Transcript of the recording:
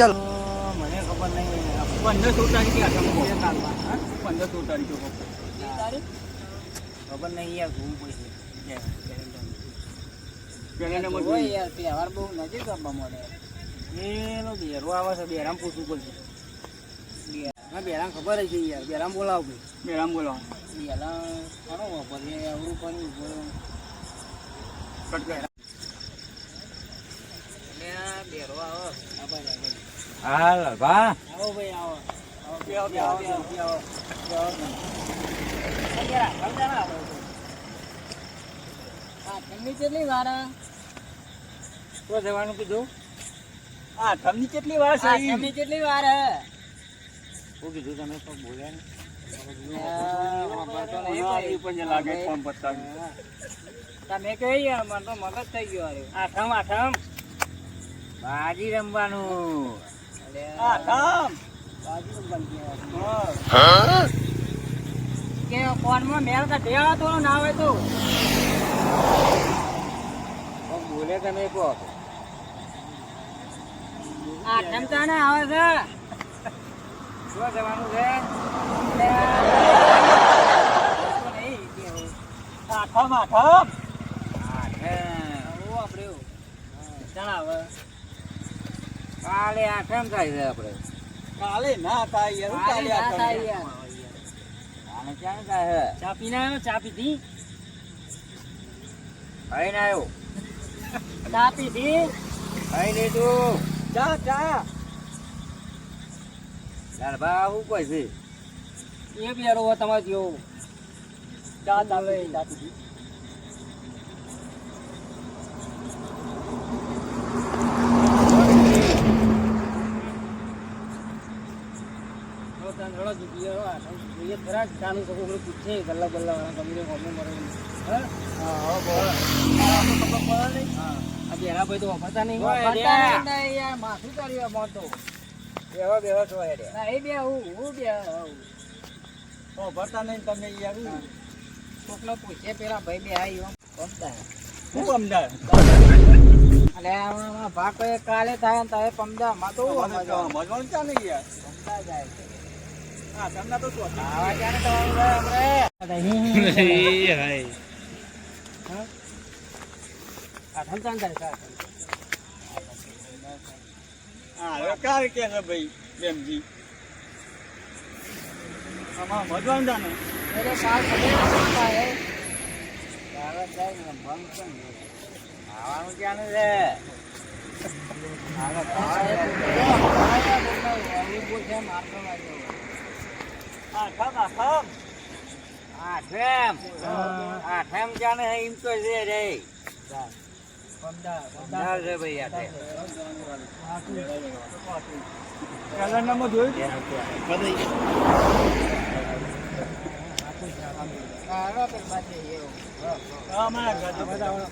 ચાલ. મને ખબર નહીં પંદર સોળ તારીખે? પંદર સોળ તારીખે ખબર નહીં યાર ઘૂમ નંબર હોય યાર તહેવાર બહુ નજીક આપવા મળે એનો બેરો આવે છે બેરામ પૂછવું પડશે. હા બેરામ ખબર છે યાર બેરામ બોલાવ ભાઈ. બેરામ બોલો બેરામ કરો વાપરીએ આવડું પણ કટ કર. એટલે આ બેરો આવો. આ ભાઈ આ ભાઈ. હાલ ભા. આવો ભાઈ આવો ઠંડી કેટલી વાર શું જવાનું કીધું? આઠમની કેટલી વાર છે ઠંડી કેટલી વાર હે? શું કીધું તમે? તો બોલ્યા. તમે કહી યાર મને તો મગજ થઈ ગયો. આઠમ આઠમ બાજી રમવાનું. કે ફોનમાં મેલ આવો તો ના હોય તો બોલે તમે કહો આઠમ તો ને આવે છે શું જવાનું છે. આઠમ આઠમ આઠમ. આપણે એવું. જણાવે કાલે આઠમ થાય છે આપણે? કાલે ના થાય યાર હું કાલે કાલે ના થાય યાર. આને ક્યાં થાય છે? ચા પીને આવ્યો? ચા પીધી? ખાઈને આવ્યો. ચા પીધી? ખાઈ લીધું. ચા ચા. યાર બા શું કોઈ છે? એ બી યાર તમારે જેવું. ચા ચાલે ચા પીધી. જોઈએ ખરા શકો પૂછે ગલ્લા બલ્લા વાળા તમને હા હા ભાઈ તો વાપરતા નહીં વાપરતા. યાર માથું તો બેવા બેવા છો હેડે ના બે હું હું બે હું. ઓ, ભરતા નહીં તમે યાર પૂછે પેલા ભાઈ બે આવી પમતા હું અમદાવાદ અલે ભાગ કાલે થાય ને તારે પમદા માં તો નહીં યાર પમદા જાય ભાઈ પ્રેમજી આમાં જા ને મેરે સાલ ખબર પમદા હે. તારે જાય ને રમવાનું છે ને. આઠમ આઠમ આઠમ. આઠમ ને એમ તો છે રે. પમદાર છે ભાઈ આઠમ જોયું અમારા.